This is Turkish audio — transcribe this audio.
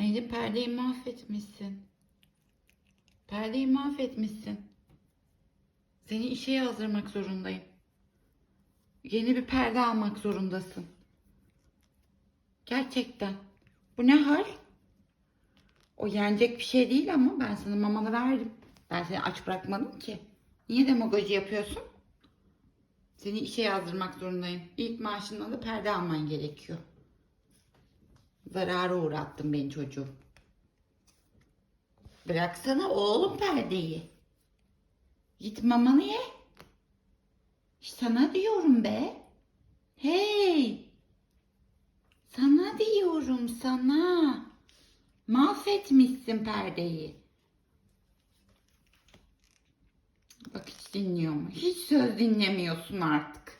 Elif perdeyi mahvetmişsin. Perdeyi mahvetmişsin. Seni işe yazdırmak zorundayım. Yeni bir perde almak zorundasın. Gerçekten. Bu ne hal? O yenecek bir şey değil ama ben sana mamanı verdim. Ben seni aç bırakmadım ki. Niye demagoji yapıyorsun? Seni işe yazdırmak zorundayım. İlk maaşından da perde alman gerekiyor. Zarara uğrattın beni çocuğum. Bıraksana oğlum perdeyi. Git mamanı ye. Sana diyorum be. Hey. Sana diyorum sana. Mahvetmişsin perdeyi. Bak hiç dinliyor mu? Hiç söz dinlemiyorsun artık.